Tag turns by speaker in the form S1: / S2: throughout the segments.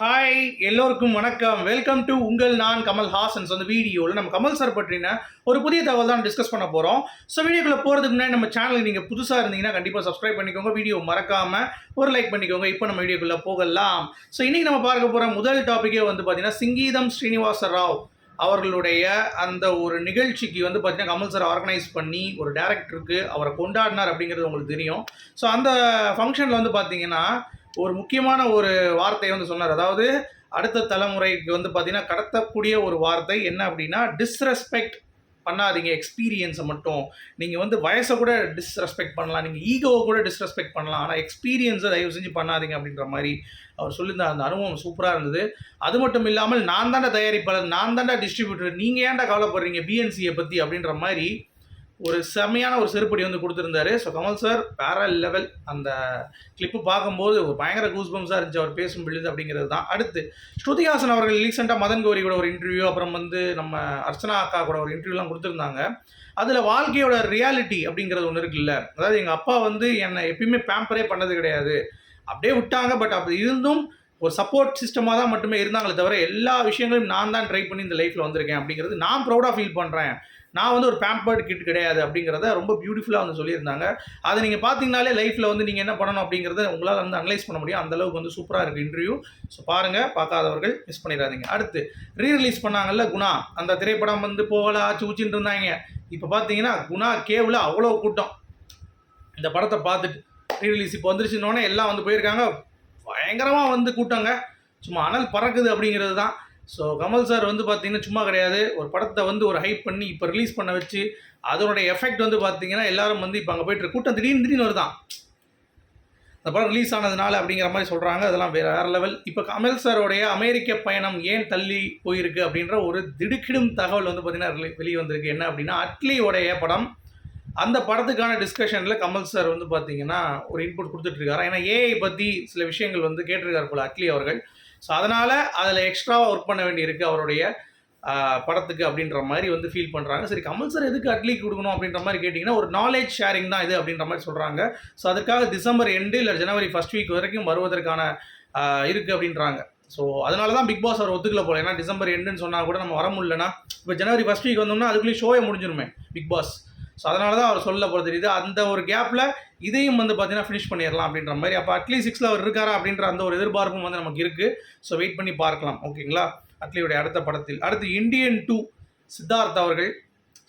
S1: Hi எல்லோருக்கும் வணக்கம். Welcome to உங்கள் நான் கமல் ஹாசன்ஸ். அந்த வீடியோவில் நம்ம கமல் சார் பற்றின ஒரு புதிய தகவல் தான் டிஸ்கஸ் பண்ண போகிறோம் ஸோ வீடியோக்குள்ளே போகிறதுக்கு முன்னாடி நம்ம சேனலுக்கு நீங்கள் புதுசாக இருந்தீங்கன்னா கண்டிப்பாக சப்ஸ்கிரைப் பண்ணிக்கோங்க. வீடியோ மறக்காமல் ஒரு லைக் பண்ணிக்கோங்க. இப்போ நம்ம வீடியோக்குள்ளே போகலாம். ஸோ இன்றைக்கி நம்ம பார்க்க போகிற முதல் டாப்பிக்கே வந்து பார்த்தீங்கன்னா சிங்கீதம் ஸ்ரீனிவாச ராவ் அவர்களுடைய அந்த ஒரு நிகழ்ச்சிக்கு வந்து பார்த்தீங்கன்னா கமல் சார் ஆர்கனைஸ் பண்ணி ஒரு டேரக்டருக்கு அவரை கொண்டாடினார் அப்படிங்கிறது உங்களுக்கு தெரியும். ஸோ அந்த ஃபங்க்ஷனில் வந்து பார்த்தீங்கன்னா ஒரு முக்கியமான ஒரு வார்த்தையை வந்து சொன்னார். அதாவது அடுத்த தலைமுறைக்கு வந்து பார்த்தீங்கன்னா கடத்தக்கூடிய ஒரு வார்த்தை என்ன அப்படின்னா டிஸ்ரெஸ்பெக்ட் பண்ணாதீங்க எக்ஸ்பீரியன்ஸை மட்டும். நீங்கள் வந்து வயசை கூட டிஸ்ரெஸ்பெக்ட் பண்ணலாம் நீங்கள் ஈகோவை கூட டிஸ்ரெஸ்பெக்ட் பண்ணலாம் ஆனால் எக்ஸ்பீரியன்ஸை தயவு செஞ்சு பண்ணாதீங்க அப்படின்ற மாதிரி அவர் சொல்லியிருந்த அந்த அனுபவம் சூப்பராக இருந்தது. அது மட்டும் இல்லாமல் நான் தாண்டா தயாரிப்பாளர் நான் தாண்டா டிஸ்ட்ரிபியூட்டர் நீங்கள் ஏன்டா கவலைப்படுறீங்க பிஎன்சியை பற்றி அப்படின்ற மாதிரி ஒரு செம்மையான ஒரு செருப்படி வந்து கொடுத்துருந்தாரு. ஸோ கமல் சார் வேற லெவல் அந்த கிளிப்பு பார்க்கும்போது ஒரு பயங்கர கூஸ்பம்ஸாக இருந்துச்சு. அவர் பேசும் பொழுது அப்படிங்கிறது தான். அடுத்து ஸ்ருதிஹாசன் அவர்கள் ரீசெண்டாக மதன் கௌரி கூட ஒரு இன்டர்வியூ அப்புறம் வந்து நம்ம அர்ச்சனா அக்கா கூட ஒரு இன்டர்வியூலாம் கொடுத்துருந்தாங்க. அதில் வாழ்க்கையோட ரியாலிட்டி அப்படிங்கிறது ஒன்று இருக்குல்ல. அதாவது எங்கள் அப்பா வந்து என்னை எப்பயுமே பேம்பரே பண்ணது கிடையாது. அப்படியே விட்டாங்க பட் அப்படி இருந்தும் ஒரு சப்போர்ட் சிஸ்டமாக தான் மட்டுமே இருந்தாங்களே தவிர எல்லா விஷயங்களையும் நான் தான் ட்ரை பண்ணி இந்த லைஃப்பில் வந்திருக்கேன் அப்படிங்கிறது நான் ப்ரௌடாக ஃபீல் பண்ணுறேன் நான் வந்து ஒரு பேம்பர்டு கிட் கிடையாது அப்படிங்கிறத ரொம்ப பியூட்டிஃபுல்லாக வந்து சொல்லியிருந்தாங்க. அதை நீங்கள் பார்த்தீங்கனாலே லைஃப்பில் வந்து நீங்கள் என்ன பண்ணணும் அப்படிங்கிறத உங்களால் வந்து அனலைஸ் பண்ண முடியும். அந்தளவுக்கு வந்து சூப்பராக இருக்குது இன்டர்வியூ ஸோ பாருங்கள் பார்க்காதவர்கள் மிஸ் பண்ணிடாதீங்க. அடுத்து ரீ ரிலீஸ் பண்ணாங்கல்ல குணா. அந்த திரைப்படம் வந்து போகல ஆச்சு ஊச்சின்னு இருந்தாங்க. இப்போ பார்த்தீங்கன்னா குணா கேவில் அவ்வளோ கூட்டம். இந்த படத்தை பார்த்துட்டு ரீ ரிலீஸ் இப்போ வந்துருச்சுன்னொடனே எல்லாம் வந்து போயிருக்காங்க. பயங்கரமாக வந்து கூட்டங்க. சும்மா அனல் பறக்குது அப்படிங்கிறது தான். ஸோ கமல் சார் வந்து பார்த்தீங்கன்னா சும்மா கிடையாது. ஒரு படத்தை வந்து ஒரு ஹைப் பண்ணி இப்போ ரிலீஸ் பண்ண வச்சு அதனுடைய எஃபெக்ட் வந்து பார்த்தீங்கன்னா எல்லாரும் வந்து இப்போ அங்கே போயிட்டு கூட்டம் திடீர்னு திடீர்னு வருதான் அந்த படம் ரிலீஸ் ஆனதுனால அப்படிங்கிற மாதிரி சொல்கிறாங்க அதெல்லாம் வேறு வேறு லெவல் இப்போ கமல் சாரோடைய அமெரிக்க பயணம் ஏன் தள்ளி போயிருக்கு அப்படின்ற ஒரு திடுக்கிடும் தகவல் வந்து பார்த்திங்கன்னா வெளியே வந்திருக்கு. என்ன அப்படின்னா அட்லியோடைய படம். அந்த படத்துக்கான டிஸ்கஷனில் கமல் சார் வந்து பார்த்தீங்கன்னா ஒரு இன்புட் கொடுத்துட்ருக்காரு ஏன்னா ஏஐ பற்றி சில விஷயங்கள் வந்து கேட்டிருக்காரு போல் அட்லி அவர்கள். ஸோ அதனால் அதில் எக்ஸ்ட்ராவாக ஒர்க் பண்ண வேண்டியிருக்கு அவருடைய படத்துக்கு அப்படின்ற மாதிரி வந்து ஃபீல் பண்ணுறாங்க சரி கமல் சார் எதுக்கு அட்லி கொடுக்கணும் அப்படின்ற மாதிரி கேட்டிங்கன்னா ஒரு நாலேஜ் ஷேரிங் தான் இது அப்படின்ற மாதிரி சொல்கிறாங்க ஸோ அதுக்காக டிசம்பர் எண்டு இல்லை ஜனவரி ஃபஸ்ட் வீக் வரைக்கும் வருவதற்கான இருக்குது அப்படின்றாங்க. ஸோ அதனால தான் பிக் பாஸ் அவர் ஒத்துக்கல போல. ஏன்னா டிசம்பர் எண்டுன்னு சொன்னால் கூட நம்ம வர முடியலன்னா இப்போ ஜனவரி ஃபஸ்ட் வீக் வந்தோம்னா அதுக்குள்ளேயும் ஷோவே முடிஞ்சிருமே பிக் பாஸ் ஸோ அதனால தான் அவர் சொல்ல போகிறது தெரியுது. அந்த ஒரு கேப்பில் இதையும் வந்து பார்த்தீங்கன்னா ஃபினிஷ் பண்ணிடலாம் அப்படின்ற மாதிரி. அப்போ அட்லீஸ்ட் சிக்ஸில் அவர் இருக்காரா அப்படின்ற அந்த ஒரு எதிர்பார்ப்பும் வந்து நமக்கு இருக்குது ஸோ வெயிட் பண்ணி பார்க்கலாம். ஓகேங்களா அட்லியுடைய அடுத்த படத்தில். அடுத்து இண்டியன் டூ சித்தார்த் அவர்கள்.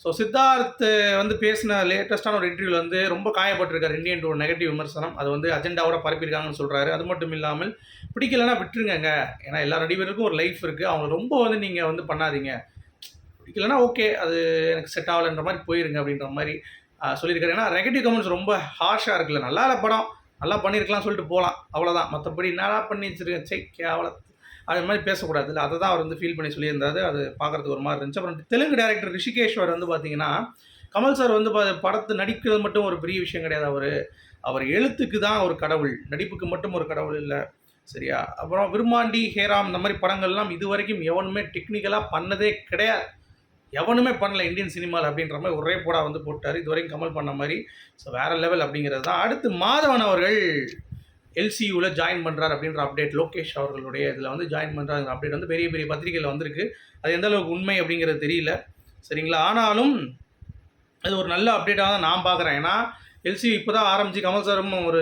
S1: ஸோ சித்தார்த் வந்து பேசின லேட்டஸ்ட்டான ஒரு இன்டர்வியூவில் வந்து ரொம்ப காயப்பட்டிருக்காரு. இந்தியன் டூ நெகட்டிவ் விமர்சனம். அது வந்து அஜெண்டாவோட பரப்பியிருக்காங்கன்னு சொல்கிறாரு அது மட்டும் இல்லாமல் பிடிக்கலன்னா விட்டுருங்க ஏன்னா எல்லா நடிகருக்கும் ஒரு லைஃப் இருக்குது அவங்க ரொம்ப வந்து நீங்கள் வந்து பண்ணாதீங்க. பிடிக்கலன்னா ஓகே அது எனக்கு செட் ஆகலைன்ற மாதிரி போயிருங்க அப்படின்ற மாதிரி சொல்லியிருக்காரு. ஏன்னா நெகட்டிவ் கமெண்ட்ஸ் ரொம்ப ஹார்ஷாக இருக்குல்ல. நல்லா இல்லை படம் நல்லா பண்ணியிருக்கலாம் சொல்லிட்டு போகலாம். அவ்வளோதான் மற்றபடி நல்லா பண்ணி வச்சுருக்கேன் சே கேவல அது மாதிரி பேசக்கூடாது. இல்லை அதை தான் அவர் வந்து ஃபீல் பண்ணி சொல்லியிருந்தாரு. அது பார்க்குறதுக்கு ஒரு மாதிரி இருந்துச்சு. அப்புறம் தெலுங்கு டேரக்டர் ரிஷிகேஷ்வர் வந்து பார்த்தீங்கன்னா கமல் சார் வந்து படத்தை நடிக்கிறது மட்டும் ஒரு பெரிய விஷயம் கிடையாது. அவர் அவர் எழுத்துக்கு தான் ஒரு கடவுள். நடிப்புக்கு மட்டும் ஒரு கடவுள் இல்லை. சரியா? அப்புறம் விருமாண்டி ஹேராம் இந்த மாதிரி படங்கள்லாம் இது வரைக்கும் எவனுமே டெக்னிக்கலாக பண்ணதே கிடையாது. எவனுமே பண்ணல இந்தியன் சினிமாவில் அப்படின்ற மாதிரி ஒரே போடா வந்து போட்டார். இதுவரையும் கமல் பண்ண மாதிரி. ஸோ வேறு லெவல் அப்படிங்கிறது தான். அடுத்து மாதவன் அவர்கள் எல்சியூவில் ஜாயின் பண்ணுறார் அப்படின்ற அப்டேட் லோகேஷ் அவர்களுடைய இதில் வந்து ஜாயின் பண்ணுறாங்க அப்டேட் வந்து பெரிய பெரிய பத்திரிகையில் வந்திருக்கு. அது எந்த அளவுக்கு உண்மை அப்படிங்கிறது தெரியல. சரிங்களா? ஆனாலும் அது ஒரு நல்ல அப்டேட்டாக தான் நான் பார்க்குறேன். ஏன்னா எல்சி இப்போ தான் ஆரம்பித்து கமல் சாரும் ஒரு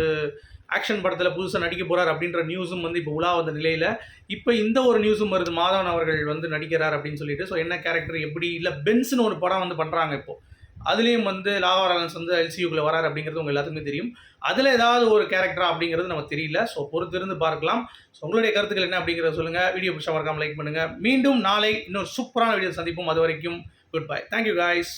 S1: ஆக்ஷன் படத்தில் புதுசாக நடிக்க போகிறார் அப்படின்ற நியூஸும் வந்து இப்போ உலா வந்த நிலையில் இப்போ இந்த ஒரு நியூஸும் வருது. மாதவன் அவர்கள் வந்து நடிக்கிறார் அப்படின்னு சொல்லிட்டு. ஸோ என்ன கேரக்டர் எப்படி? இல்லை பென்ஸ்னு ஒரு படம் வந்து பண்ணுறாங்க இப்போது அதுலேயும் வந்து லாவாரன்ஸ் வந்து எல்சியூக்குள்ளே வரார் அப்படிங்கிறது உங்கள் எல்லாத்துக்குமே தெரியும். அதில் ஏதாவது ஒரு கேரக்டரா அப்படிங்கிறது நமக்கு தெரியல. ஸோ பொறுத்திருந்து பார்க்கலாம். ஸோ உங்களுடைய கருத்துக்கள் என்ன அப்படிங்கிறத சொல்லுங்கள் வீடியோ பிடிச்சா மறக்காமல் லைக் பண்ணுங்கள் மீண்டும் நாளை இன்னொரு சூப்பரான வீடியோ சந்திப்போம். அது வரைக்கும் குட் பை தேங்க்யூ காய்ஸ்